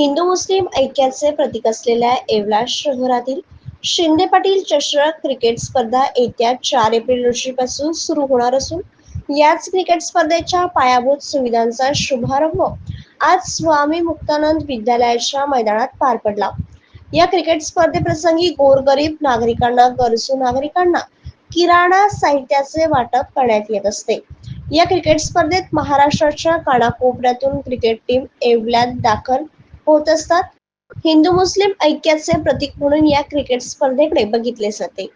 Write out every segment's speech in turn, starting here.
हिंदू मुस्लिम ऐक्याचे प्रतीक असलेल्या येवला शहरातील शिंदे पाटील चषक क्रिकेट स्पर्धा येत्या चार एप्रिल रोजीपासून सुरू होणार असून याच क्रिकेट स्पर्धेच्या पायाभूत सुविधांचा शुभारंभ आज स्वामी मुक्तानंद विद्यालयाच्या मैदानात पार पडला. या क्रिकेट स्पर्धेप्रसंगी गोरगरीब नागरिकांना गरजू नागरिकांना किराणा साहित्याचे वाटप करण्यात येत असते. या क्रिकेट स्पर्धेत महाराष्ट्राच्या कानाकोपऱ्यातून क्रिकेट टीम एवल्यात दाखल होत असतात. हिंदू, मुस्लिम ऐक्याचे प्रतीक म्हणून या क्रिकेट स्पर्धेकडे बघितले जाते.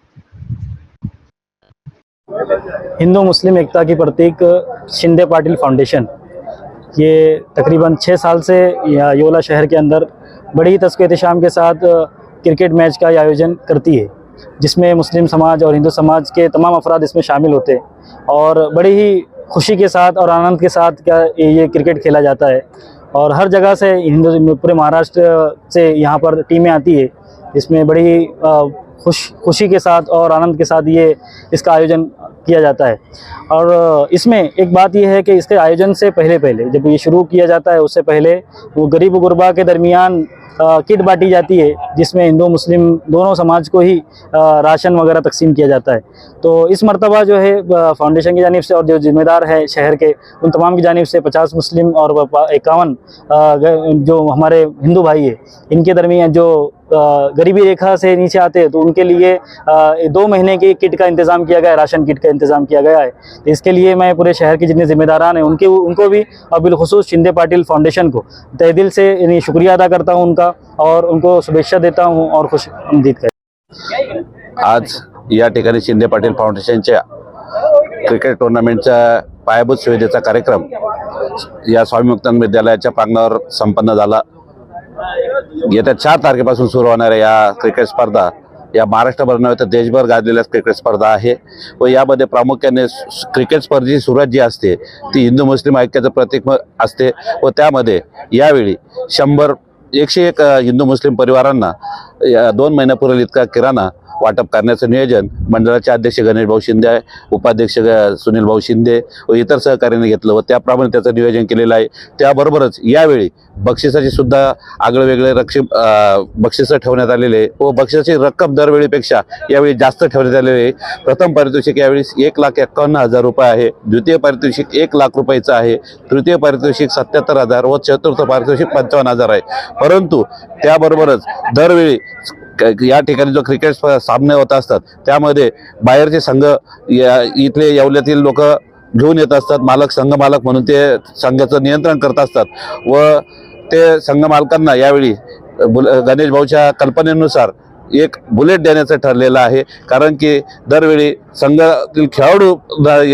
हिंदू, मुस्लिम एकता की प्रतीक, शिंदे पाटिल फाउंडेशन. ये तकरीबन छः साल से योला शहर के अंदर बड़ी तस्क एहतशाम के साथ क्रिकेट मैच का आयोजन करती है, जिसमें मुस्लिम समाज और हिंदू समाज के तमाम अफराद इसमें शामिल होते हैं। और बड़ी ही खुशी के साथ और आनंद के साथ क्या ये क्रिकेट खेला जाता है। और हर जगह से हिंदू पूरे महाराष्ट्र से यहाँ पर टीमें आती है इसमें बड़ी खुश, खुशी के साथ और आनंद के साथ ये इसका आयोजन किया जाता है। और इसमें एक बात यह है कि इसके आयोजन से पहले पहले, जब ये शुरू किया जाता है, उससे पहले वो गरीब गुरबा के दरमियान किट बांटी जाती है, जिसमें हिंदू, मुस्लिम दोनों समाज को ही राशन वगैरह तकसीम किया जाता है। तो इस मरतबा जो है फाउंडेशन की जानब से और जो जिम्मेदार है शहर के, उन तमाम की जानब से पचास मुस्लिम और इक्यावन जो हमारे हिंदू भाई है, इनके दरमियान जो गरीबी रेखा से नीचे आते हैं तो उनके लिए दो महीने की किट का इंतज़ाम किया गया है, राशन किट का इंतज़ाम किया गया है। तो इसके लिए मैं पूरे शहर के जितने जिम्मेदारान हैं, उनके, उनको भी और बिलखसूस शिंदे पाटिल फाउंडेशन को तहे दिल से यानी शुक्रिया अदा करता हूँ उनका और उनको शुभेच्छा देता हूँ और खुश आमदीद करता आज या ठिकाणी शिंदे पाटील फाउंडेशनच्या क्रिकेट टुर्नामेंटच्या पायाभूत सुविधेचा कार्यक्रम या स्वामी मुक्तानंद विद्यालयाच्या प्रांगणावर संपन्न झाला. येत्या चार तारखेपासून सुरू होणाऱ्या या क्रिकेट स्पर्धा. या महाराष्ट्रभर नव्हे तर देशभर गाजलेल्या क्रिकेट स्पर्धा आहे. व यामध्ये प्रामुख्याने क्रिकेट स्पर्धेची सुरुवात जी असते ती हिंदू मुस्लिम ऐक्याचं प्रतीक म- असते. व त्यामध्ये यावेळी शंभर एकशे एक हिंदू मुस्लिम परिवारांना या दोन महिन्यापूर्वी इतका किराणा वाटप करण्याचं नियोजन मंडळाचे अध्यक्ष गणेश भाऊ शिंदे आहे उपाध्यक्ष ग- सुनील भाऊ शिंदे व इतर सहकार्याने घेतलं व त्याप्रमाणे त्याचं नियोजन केलेलं आहे. त्याबरोबरच यावेळी बक्षिसाची सुद्धा आगळे वेगळे रक्षी बक्षिसं ठेवण्यात आलेले आहे व बक्षिसाची रक्कम दरवेळीपेक्षा यावेळी जास्त ठेवण्यात आलेली आहे. प्रथम पारितोषिक यावेळी एक लाख एक्कावन्न हजार रुपये आहे. द्वितीय पारितोषिक एक लाख रुपयाचं आहे. तृतीय पारितोषिक सत्याहत्तर हजार व चतुर्थ पारितोषिक पंचावन्न हजार आहे. परंतु त्याबरोबरच दरवेळी या ठिकाणी जो क्रिकेट सामने होत असतात त्यामध्ये बाहेरचे संघ या इथले येवल्यातील लोक घेऊन येत असतात मालक संघ मालक म्हणून ते संघाचं नियंत्रण करत असतात. व ते संघ मालकांना यावेळी बुल गणेश भाऊच्या कल्पनेनुसार एक बुलेट देण्याचं ठरलेलं आहे. कारण की दरवेळी संघातील खेळाडू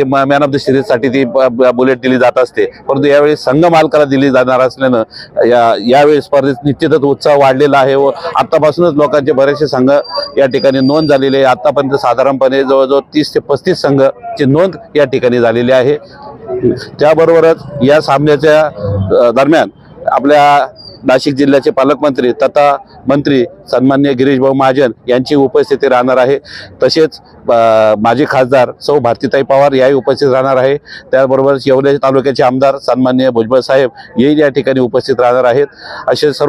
मॅन ऑफ द सिरीजसाठी ती ब- ब- बुलेट दिली जात असते. परंतु यावेळी संघ मालकाला दिली जाणार असल्यानं या यावेळी स्पर्धेत निश्चितच उत्साह वाढलेला आहे व आत्तापासूनच लोकांचे बरेचसे संघ या ठिकाणी नोंद झालेली आहे आत्तापर्यंत साधारणपणे जवळजवळ तीस ते पस्तीस संघाची नोंद या ठिकाणी झालेली आहे. त्याबरोबरच या सामन्याच्या दरम्यान आपल्या नाशिक जिल्ह्याचे पालकमंत्री तथा मंत्री सन्मान्य गिरीशभाऊ महाजन यांची उपस्थिती राहणार आहे. तसेच माजी खासदार सौ भारतीताई पवार याही उपस्थित राहणार आहे. त्याबरोबर येवले तालुक्याचे आमदार सन्मान्य भुजबळ साहेब हेही या ठिकाणी उपस्थित राहणार आहेत. असे सर्व